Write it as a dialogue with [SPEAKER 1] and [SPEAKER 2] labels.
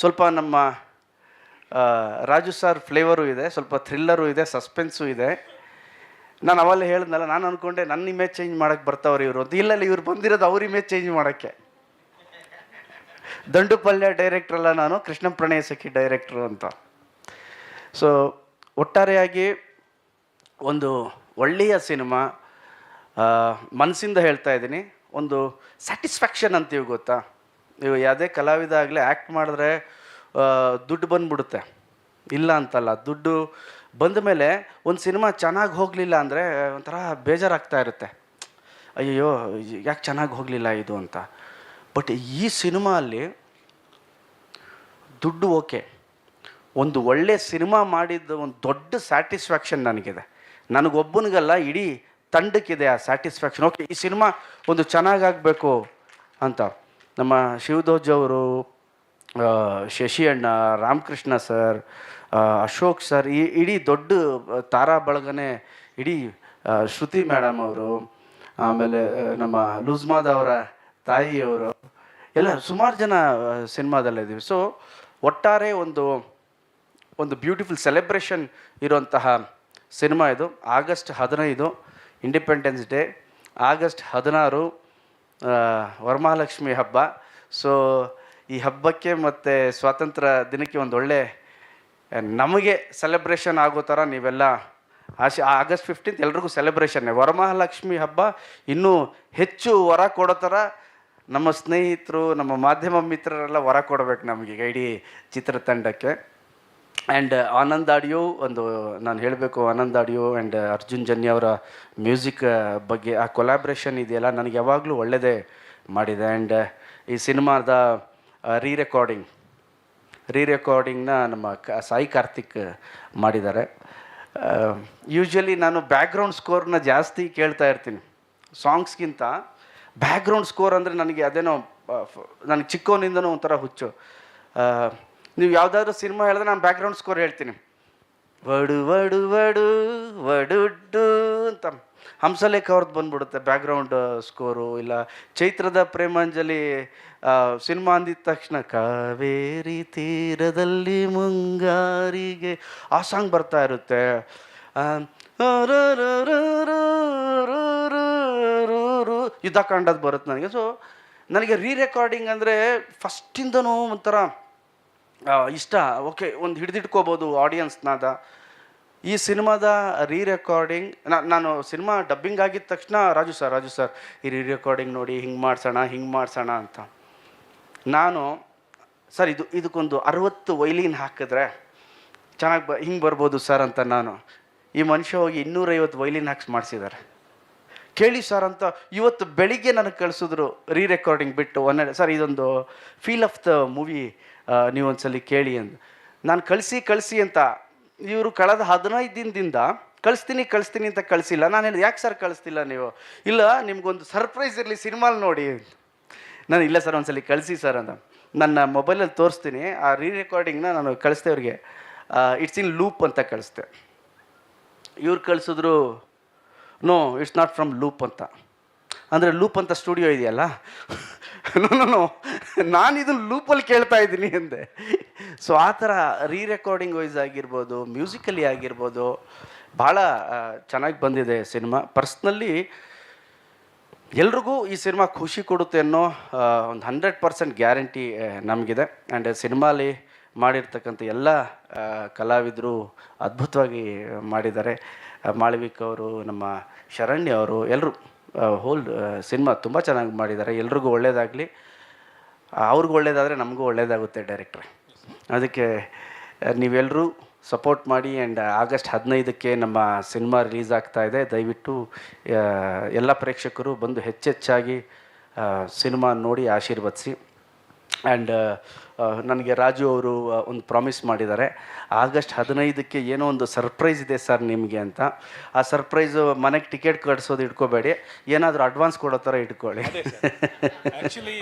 [SPEAKER 1] ಸ್ವಲ್ಪ ನಮ್ಮ Raju sir flavour ಇದೆ, ಸ್ವಲ್ಪ ಥ್ರಿಲ್ಲರು ಇದೆ ಸಸ್ಪೆನ್ಸು ಇದೆ. ನಾನು ಅವಲ್ಲೇ ಹೇಳಿದ್ನಲ್ಲ, ನಾನು ಅಂದ್ಕೊಂಡೆ ನನ್ನ ಇಮೇಜ್ ಚೇಂಜ್ ಮಾಡೋಕ್ಕೆ ಬರ್ತಾವ್ರಿ ಇವರು ಅಂತ. ಇಲ್ಲ ಇವ್ರು ಬಂದಿರೋದು ಅವ್ರ ಇಮೇಜ್ ಚೇಂಜ್ ಮಾಡೋಕ್ಕೆ. ದಂಡುಪಲ್ಯ ಡೈರೆಕ್ಟ್ರ್ ಅಲ್ಲ ನಾನು ಕೃಷ್ಣ ಪ್ರಣಯ ಸಖಿ ಡೈರೆಕ್ಟ್ರು ಅಂತ. ಸೊ ಒಟ್ಟಾರೆಯಾಗಿ ಒಂದು ಒಳ್ಳೆಯ ಸಿನಿಮಾ ಮನಸ್ಸಿಂದ ಹೇಳ್ತಾ ಇದ್ದೀನಿ. ಒಂದು ಸ್ಯಾಟಿಸ್ಫ್ಯಾಕ್ಷನ್ ಅಂತೀವಿ ಗೊತ್ತಾ? ನೀವು ಯಾವುದೇ ಕಲಾವಿದ ಆಗಲಿ ಆ್ಯಕ್ಟ್ ಮಾಡಿದ್ರೆ ದುಡ್ಡು ಬಂದ್ಬಿಡುತ್ತೆ. ಇಲ್ಲ ಅಂತಲ್ಲ, ದುಡ್ಡು ಬಂದ ಮೇಲೆ ಒಂದು ಸಿನಿಮಾ ಚೆನ್ನಾಗಿ ಹೋಗಲಿಲ್ಲ ಅಂದರೆ ಒಂಥರ ಬೇಜಾರಾಗ್ತಾ ಇರುತ್ತೆ. ಅಯ್ಯೋ ಯಾಕೆ ಚೆನ್ನಾಗಿ ಹೋಗಲಿಲ್ಲ ಇದು ಅಂತ. ಬಟ್ ಈ ಸಿನಿಮಾ ಅಲ್ಲಿ ದುಡ್ಡು ಓಕೆ. ಒಂದು ಒಳ್ಳೆ ಸಿನಿಮಾ ಮಾಡಿದ್ದು ಒಂದು ದೊಡ್ಡ ಸ್ಯಾಟಿಸ್ಫ್ಯಾಕ್ಷನ್ ನನಗಿದೆ. ನನಗೊಬ್ಬನಿಗಲ್ಲ, ಇಡೀ ತಂಡಕ್ಕಿದೆ ಆ ಸ್ಯಾಟಿಸ್ಫ್ಯಾಕ್ಷನ್. ಓಕೆ, ಈ ಸಿನಿಮಾ ಒಂದು ಚೆನ್ನಾಗಾಗಬೇಕು ಅಂತ. ನಮ್ಮ ಶಿವದೋಜ್ ಅವರು ಶಶಿ ಅಣ್ಣ ರಾಮಕೃಷ್ಣ ಸರ್ ಅಶೋಕ್ ಸರ್, ಈ ಇಡೀ ದೊಡ್ಡ ತಾರಾ ಬಳಗನೆ ಇಡೀ ಶ್ರುತಿ ಮೇಡಮ್ ಅವರು, ಆಮೇಲೆ ನಮ್ಮ ಲುಜ್ಮಾದ್ ಅವರ ತಾಯಿಯವರು ಎಲ್ಲ ಸುಮಾರು ಜನ ಸಿನಿಮಾದಲ್ಲಿದ್ದೀವಿ ಸೊ ಒಟ್ಟಾರೆ ಒಂದು ಒಂದು ಬ್ಯೂಟಿಫುಲ್ ಸೆಲೆಬ್ರೇಷನ್ ಇರುವಂತಹ ಸಿನಿಮಾ ಇದು. ಆಗಸ್ಟ್ ಹದಿನೈದು ಇಂಡಿಪೆಂಡೆನ್ಸ್ ಡೇ ಆಗಸ್ಟ್ ಹದಿನಾರು ವರಮಹಾಲಕ್ಷ್ಮಿ ಹಬ್ಬ. ಸೊ ಈ ಹಬ್ಬಕ್ಕೆ ಮತ್ತು ಸ್ವಾತಂತ್ರ್ಯ ದಿನಕ್ಕೆ ಒಂದು ಒಳ್ಳೆ, ನಮಗೆ ಸೆಲೆಬ್ರೇಷನ್ ಆಗೋ ಥರ ನೀವೆಲ್ಲ ಆಶೆ ಆಗಸ್ಟ್ ಫಿಫ್ಟೀನ್ತ್ ಎಲ್ರಿಗೂ ಸೆಲೆಬ್ರೇಷನ್ನೇ ವರಮಹಾಲಕ್ಷ್ಮಿ ಹಬ್ಬ ಇನ್ನೂ ಹೆಚ್ಚು ವರ ಕೊಡೋ ಥರ ನಮ್ಮ ಸ್ನೇಹಿತರು, ನಮ್ಮ ಮಾಧ್ಯಮ ಮಿತ್ರರೆಲ್ಲ ವರ ಕೊಡಬೇಕು ನಮಗೆ ಇಡೀ ಚಿತ್ರತಂಡಕ್ಕೆ. ಆ್ಯಂಡ್ ಆನಂದ್ ಆಡಿಯೋ ಒಂದು ನಾನು ಹೇಳಬೇಕು, ಆನಂದ್ ಆಡಿಯೋ ಆ್ಯಂಡ್ ಅರ್ಜುನ್ ಜನ್ಯ ಅವರ ಮ್ಯೂಸಿಕ್ ಬಗ್ಗೆ, ಆ ಕೊಲಾಬ್ರೇಷನ್ ಇದೆಯಲ್ಲ ನನಗೆ ಯಾವಾಗಲೂ ಒಳ್ಳೆಯದೇ ಮಾಡಿದೆ. ಆ್ಯಂಡ್ ಈ ಸಿನಿಮಾದ ರೀ ರೆಕಾರ್ಡಿಂಗ್ ರೀ ರೆಕಾರ್ಡಿಂಗ್ನ ನಮ್ಮ ಕ, ಸಾಯಿ ಕಾರ್ತಿಕ್ ಮಾಡಿದ್ದಾರೆ. ಯೂಶ್ವಲಿ ನಾನು ಬ್ಯಾಕ್ಗ್ರೌಂಡ್ ಸ್ಕೋರ್ನ ಜಾಸ್ತಿ ಕೇಳ್ತಾ ಇರ್ತೀನಿ. ಸಾಂಗ್ಸ್ಗಿಂತ ಬ್ಯಾಕ್ಗ್ರೌಂಡ್ ಸ್ಕೋರ್ ಅಂದರೆ ನನಗೆ ಅದೇನೋ ನನಗೆ ಚಿಕ್ಕವನಿಂದನೂ ಒಂಥರ ಹುಚ್ಚು. ನೀವು ಯಾವುದಾದ್ರು ಸಿನಿಮಾ ಹೇಳಿದ್ರೆ ನಾನು ಬ್ಯಾಕ್ಗ್ರೌಂಡ್ ಸ್ಕೋರ್ ಹೇಳ್ತೀನಿ. ವಡು ವಡು ವಡು, ವಡುಡ್ಡು ಅಂತ. ಹಂಸಲೇಖ ಅವ್ರದ್ದು ಬಂದ್ಬಿಡುತ್ತೆ ಬ್ಯಾಕ್ಗ್ರೌಂಡ್ ಸ್ಕೋರು ಇಲ್ಲ ಚೈತ್ರದ ಪ್ರೇಮಾಂಜಲಿ ಸಿನಿಮಾ ಅಂದಿದ ತಕ್ಷಣ ಕಾವೇರಿ ತೀರದಲ್ಲಿ ಮುಂಗಾರಿಗೆ ಆ ಸಾಂಗ್ ಬರ್ತಾ ಇರುತ್ತೆ. ಯುದ್ಧ ಕಾಂಡದ್ದು ಬರುತ್ತೆ ನನಗೆ. ಸೊ ನನಗೆ ರೀ ರೆಕಾರ್ಡಿಂಗ್ ಅಂದರೆ ಫಸ್ಟಿಂದನೂ ಒಂಥರ ಇಷ್ಟ. ಓಕೆ, ಒಂದು ಹಿಡಿದಿಟ್ಕೋಬೋದು ಆಡಿಯನ್ಸ್ನಾದ ಈ ಸಿನಿಮಾದ ರೀ ರೆಕಾರ್ಡಿಂಗ್ ನಾನು ಸಿನಿಮಾ ಡಬ್ಬಿಂಗ್ ಆಗಿದ ತಕ್ಷಣ ರಾಜು ಸರ್ ರಾಜು ಸರ್ ಈ ರೀ ರೆಕಾರ್ಡಿಂಗ್ ನೋಡಿ ಹಿಂಗೆ ಮಾಡ್ಸೋಣ ಹಿಂಗೆ ಮಾಡ್ಸೋಣ ಅಂತ. ನಾನು, ಸರ್, ಇದು, ಇದಕ್ಕೊಂದು ಅರವತ್ತು ವೈಲಿನ್ ಹಾಕಿದ್ರೆ ಚೆನ್ನಾಗಿ ಬ, ಹಿಂಗೆ ಬರ್ಬೋದು ಸರ್ ಅಂತ ನಾನು. ಈ ಮನುಷ್ಯ ಹೋಗಿ ಇನ್ನೂರೈವತ್ತು ವೈಲಿನ್ ಹಾಕ್ಸಿ ಮಾಡಿಸಿದ್ದಾರೆ. ಕೇಳಿ ಸರ್ ಅಂತ ಇವತ್ತು ಬೆಳಿಗ್ಗೆ ನನಗೆ ಕಳಿಸಿದ್ರು ರೀ ರೆಕಾರ್ಡಿಂಗ್ ಬಿಟ್ಟು ಒನ್ ಸರ್ ಇದೊಂದು ಫೀಲ್ ಆಫ್ ದ ಮೂವಿ ನೀವು ಒಂದ್ಸಲಿ ಕೇಳಿ ಅಂತ. ನಾನು ಕಳಿಸಿ ಕಳಿಸಿ ಅಂತ. ಇವರು ಕಳೆದ ಹದಿನೈದು ದಿನದಿಂದ ಕಳಿಸ್ತೀನಿ ಕಳಿಸ್ತೀನಿ ಅಂತ ಕಳಿಸಿಲ್ಲ. ನಾನು ಹೇಳಿದೆ, ಯಾಕೆ ಸರ್ ಕಳಿಸ್ತಿಲ್ಲ ನೀವು? ಇಲ್ಲ, ನಿಮಗೊಂದು ಸರ್ಪ್ರೈಸ್ ಇರಲಿ ಸಿನಿಮಾಲ್ ನೋಡಿ. ನಾನು, ಇಲ್ಲ ಸರ್ ಒಂದ್ಸಲಿ ಕಳಿಸಿ ಸರ್ ಅಂತ. ನನ್ನ ಮೊಬೈಲಲ್ಲಿ ತೋರಿಸ್ತೀನಿ. ಆ ರೀ ರೆಕಾರ್ಡಿಂಗ್ನ ನಾನು ಕಳಿಸ್ದೆ ಅವ್ರಿಗೆ ಇಟ್ಸ್ ಇನ್ ಲೂಪ್ ಅಂತ ಕಳಿಸ್ದೆ ಇವ್ರು ಕಳಿಸಿದ್ರು no it's not from loop ಅಂತ. ಅಂದರೆ ಲೂಪ್ ಅಂತ ಸ್ಟುಡಿಯೋ ಇದೆಯಲ್ಲ? ನೋ ನಾನು ಇದನ್ನು ಲೂಪಲ್ಲಿ ಕೇಳ್ತಾ ಇದ್ದೀನಿ ಅಂದೆ ಸೊ ಆ ಥರ ರೀ ರೆಕಾರ್ಡಿಂಗ್ ವೈಸ್ ಆಗಿರ್ಬೋದು ಮ್ಯೂಸಿಕಲಿ ಆಗಿರ್ಬೋದು, ಭಾಳ ಚೆನ್ನಾಗಿ ಬಂದಿದೆ ಸಿನಿಮಾ. ಪರ್ಸ್ನಲ್ಲಿ ಎಲ್ರಿಗೂ ಈ ಸಿನಿಮಾ ಖುಷಿ ಕೊಡುತ್ತೆ ಅನ್ನೋ ಒಂದು ಹಂಡ್ರೆಡ್ ಪರ್ಸೆಂಟ್ ಗ್ಯಾರಂಟಿ ನಮಗಿದೆ. ಆ್ಯಂಡ್ ಸಿನಿಮಾಲಿ ಮಾಡಿರ್ತಕ್ಕಂಥ ಎಲ್ಲ ಕಲಾವಿದರು ಅದ್ಭುತವಾಗಿ ಮಾಡಿದ್ದಾರೆ. ಮಾಳವಿಕ್ ಅವರು, ನಮ್ಮ ಶರಣ್ಯ ಅವರು ಎಲ್ಲರೂ ಹೋಲ್ ಸಿನಿಮಾ ತುಂಬ ಚೆನ್ನಾಗಿ ಮಾಡಿದ್ದಾರೆ. ಎಲ್ರಿಗೂ ಒಳ್ಳೆಯದಾಗಲಿ ಅವ್ರಿಗೂ ಒಳ್ಳೇದಾದರೆ ನಮಗೂ ಒಳ್ಳೆಯದಾಗುತ್ತೆ ಡೈರೆಕ್ಟ್ರೆ ಅದಕ್ಕೆ ನೀವೆಲ್ಲರೂ ಸಪೋರ್ಟ್ ಮಾಡಿ ಆ್ಯಂಡ್ ಆಗಸ್ಟ್ ಹದಿನೈದಕ್ಕೆ ನಮ್ಮ ಸಿನಿಮಾ ರಿಲೀಸ್ ಆಗ್ತಾ ಇದೆ. ದಯವಿಟ್ಟು ಎಲ್ಲ ಪ್ರೇಕ್ಷಕರು ಬಂದು ಹೆಚ್ಚೆಚ್ಚಾಗಿ ಸಿನಿಮಾ ನೋಡಿ ಆಶೀರ್ವದಿಸಿ. ಆ್ಯಂಡ್ ನನಗೆ ರಾಜು ಅವರು ಒಂದು ಪ್ರಾಮಿಸ್ ಮಾಡಿದ್ದಾರೆ. ಆಗಸ್ಟ್ ಹದಿನೈದಕ್ಕೆ ಏನೋ ಒಂದು ಸರ್ಪ್ರೈಸ್ ಇದೆ ಸರ್ ನಿಮಗೆ ಅಂತ. ಆ ಸರ್ಪ್ರೈಸು ಮನೆಗೆ ಟಿಕೆಟ್ ಕಟ್ಸೋದು ಇಟ್ಕೋಬೇಡಿ. ಏನಾದರೂ ಅಡ್ವಾನ್ಸ್ ಕೊಡೋ ಥರ ಇಟ್ಕೊಳ್ಳಿ.
[SPEAKER 2] ಆಕ್ಚುಲಿ